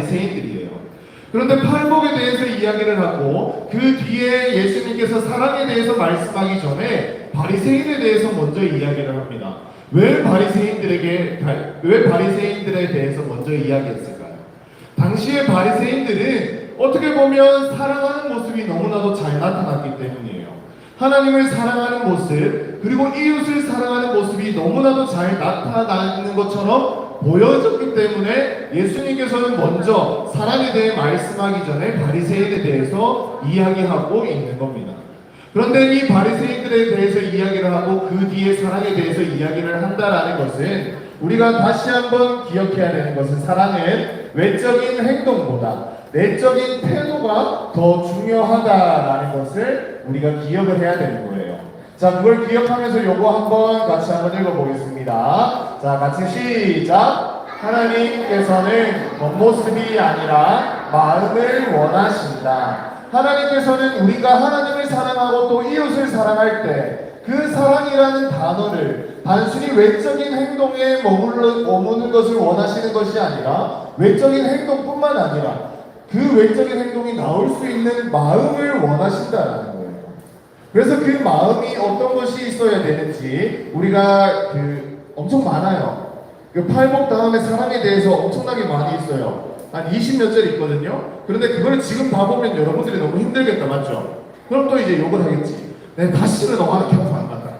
바리새인들이에요. 그런데 팔복에 대해서 이야기를 하고 그 뒤에 예수님께서 사랑에 대해서 말씀하기 전에 바리새인에 대해서 먼저 이야기를 합니다. 왜 바리새인들에게 왜 바리새인들에 대해서 먼저 이야기했을까요? 당시의 바리새인들은 어떻게 보면 사랑하는 모습이 너무나도 잘 나타났기 때문이에요. 하나님을 사랑하는 모습 그리고 이웃을 사랑하는 모습이 너무나도 잘 나타나는 것처럼 보여졌기 때문에 예수님께서는 먼저 사랑에 대해 말씀하기 전에 바리새인에 대해서 이야기하고 있는 겁니다. 그런데 이 바리새인들에 대해서 이야기를 하고 그 뒤에 사랑에 대해서 이야기를 한다라는 것은 우리가 다시 한번 기억해야 되는 것은 사랑은 외적인 행동보다 내적인 태도가 더 중요하다라는 것을 우리가 기억을 해야 되는 거예요. 자, 그걸 기억하면서 요거 한번 같이 한번 읽어보겠습니다. 자, 같이 시작. 하나님께서는 겉모습이 아니라 마음을 원하신다. 하나님께서는 우리가 하나님을 사랑하고 또 이웃을 사랑할 때 그 사랑이라는 단어를 단순히 외적인 행동에 머물러, 머무는 것을 원하시는 것이 아니라 외적인 행동뿐만 아니라 그 외적인 행동이 나올 수 있는 마음을 원하신다라는 거예요. 그래서 그 마음이 어떤 것이 있어야 되는지 우리가 그 엄청 많아요. 그 팔복 다음에 사랑에 대해서 엄청나게 많이 있어요. 한 20몇 절 있거든요. 그런데 그걸 지금 다 보면 여러분들이 너무 힘들겠다, 맞죠? 그럼 또 이제 욕을 하겠지. 내 다시는 너한테 캠프 안 간다.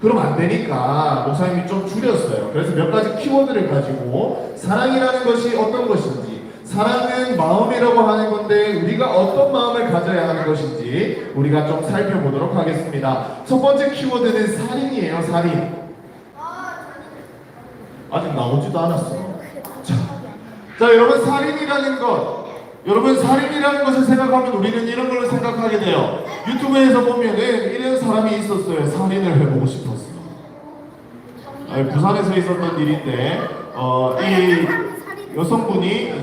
그럼 안 되니까 목사님이 좀 줄였어요. 그래서 몇 가지 키워드를 가지고 사랑이라는 것이 어떤 것인지, 사랑은 마음이라고 하는 건데 우리가 어떤 마음을 가져야 하는 것인지 우리가 좀 살펴보도록 하겠습니다. 첫 번째 키워드는 살인이에요, 살인. 아직 나오지도 않았어요. 자, 자, 여러분 살인이라는 것, 여러분 살인이라는 것을 생각하면 우리는 이런 걸로 생각하게 돼요. 유튜브에서 보면은 이런 사람이 있었어요. 살인을 해보고 싶었어. 부산에서 있었던 일인데, 어, 이 여성분이